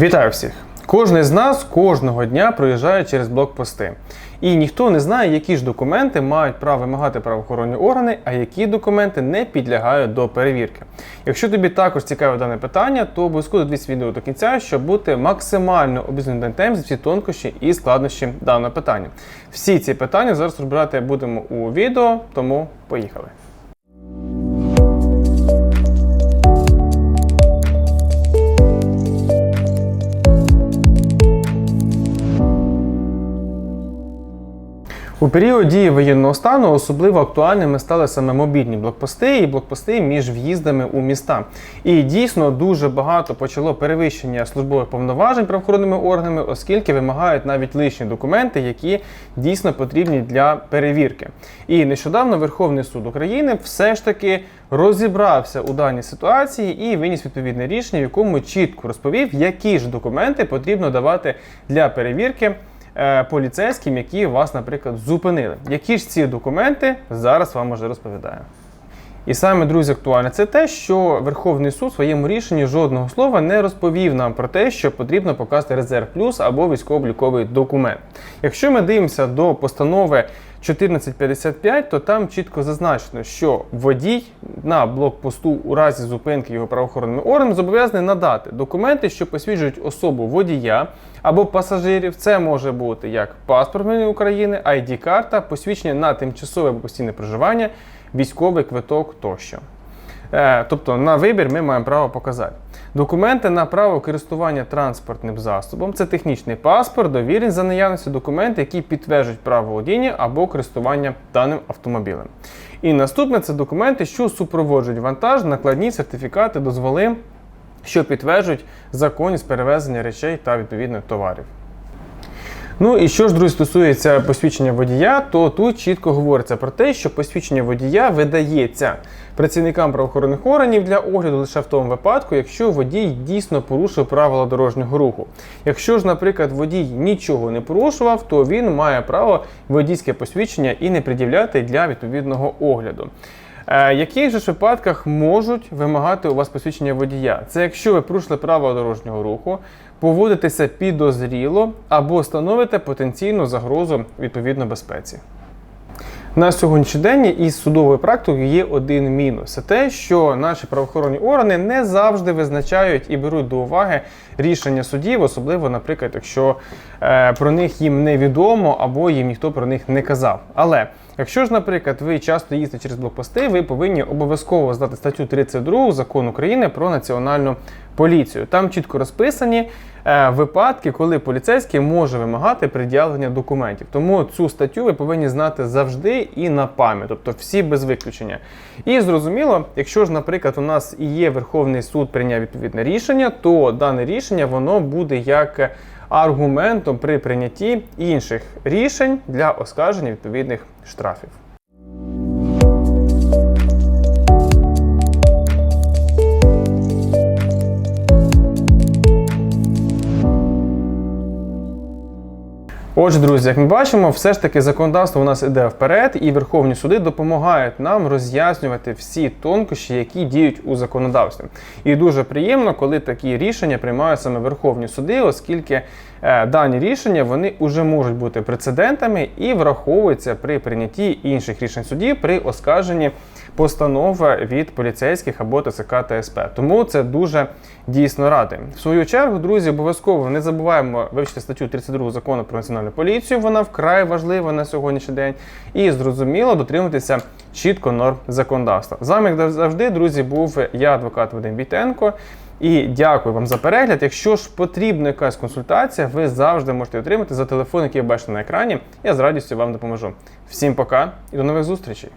Вітаю всіх! Кожен з нас кожного дня проїжджає через блокпости. І ніхто не знає, які ж документи мають право вимагати правоохоронні органи, а які документи не підлягають до перевірки. Якщо тобі також цікаве дане питання, то обов'язково дивись відео до кінця, щоб бути максимально обізнаним на темі всі тонкощі і складнощі даного питання. Всі ці питання зараз розбирати будемо у відео, тому поїхали. У період дії воєнного стану особливо актуальними стали саме мобільні блокпости і блокпости між в'їздами у міста. І дійсно дуже багато почало перевищення службових повноважень правоохоронними органами, оскільки вимагають навіть лишні документи, які дійсно потрібні для перевірки. І нещодавно Верховний суд України все ж таки розібрався у даній ситуації і виніс відповідне рішення, в якому чітко розповів, які ж документи потрібно давати для перевірки поліцейським, які вас, наприклад, зупинили. Які ж ці документи зараз вам вже розповідаю. І саме, друзі, актуальне це те, що Верховний суд в своєму рішенні жодного слова не розповів нам про те, що потрібно показати резерв плюс або військово-обліковий документ. Якщо ми дивимося до постанови 1455, то там чітко зазначено, що водій на блокпосту у разі зупинки його правоохоронним органом зобов'язаний надати документи, що посвідчують особу водія або пасажирів. Це може бути як паспорт України, ID-карта, посвідчення на тимчасове або постійне проживання, військовий квиток тощо. Е, Тобто на вибір ми маємо право показати. Документи на право користування транспортним засобом це технічний паспорт, довіреність за наявністю документи, які підтверджують право водіння або користування даним автомобілем. І наступне це документи, що супроводжують вантаж, накладні сертифікати, дозволи, що підтверджують законність перевезення речей та відповідних товарів. Ну і що ж, друзі, стосується посвідчення водія, то тут чітко говориться про те, що посвідчення водія видається працівникам правоохоронних органів для огляду лише в тому випадку, якщо водій дійсно порушив правила дорожнього руху. Якщо ж, наприклад, водій нічого не порушував, то він має право водійське посвідчення і не пред'являти для відповідного огляду. Е, яких же ж випадках можуть вимагати у вас посвідчення водія? Це якщо ви порушили правила дорожнього руху, поводитеся підозріло або становите потенційну загрозу відповідно безпеці. На сьогоднішній день із судовою практикою є один мінус. Це те, що наші правоохоронні органи не завжди визначають і беруть до уваги рішення судів, особливо, наприклад, якщо е, про них їм невідомо або їм ніхто про них не казав. Але Якщо ж, наприклад, ви часто їздите через блокпости, ви повинні обов'язково здати статтю 32 закону України про національну поліцію. Там чітко розписані е, випадки, коли поліцейський може вимагати пред'явлення документів. Тому цю статтю ви повинні знати завжди і на пам'ять, тобто всі без виключення. І зрозуміло, якщо ж, наприклад, у нас і є Верховний суд прийняв відповідне рішення, то дане рішення воно буде як аргументом при прийнятті інших рішень для оскарження відповідних штрафів. Отже, друзі, як ми бачимо, все ж таки законодавство у нас іде вперед, і верховні суди допомагають нам роз'яснювати всі тонкощі, які діють у законодавстві. І дуже приємно, коли такі рішення приймають саме верховні суди, оскільки е, дані рішення вони вже можуть бути прецедентами і враховуються при прийнятті інших рішень судів при оскарженні постанови від поліцейських або ТСК ТСП. Тому це дуже дійсно радий. В свою чергу, друзі, обов'язково не забуваємо вивчити статтю 32 закону про національну поліцію. Вона вкрай важлива на сьогоднішній день. І зрозуміло дотримуватися чітко норм законодавства. З вами, як завжди, друзі, був я, адвокат Вадим Бітенко. І дякую вам за перегляд. Якщо ж потрібна якась консультація, ви завжди можете отримати за телефон, який я бачу на екрані. Я з радістю вам допоможу. Всім пока і до нових зустрічей!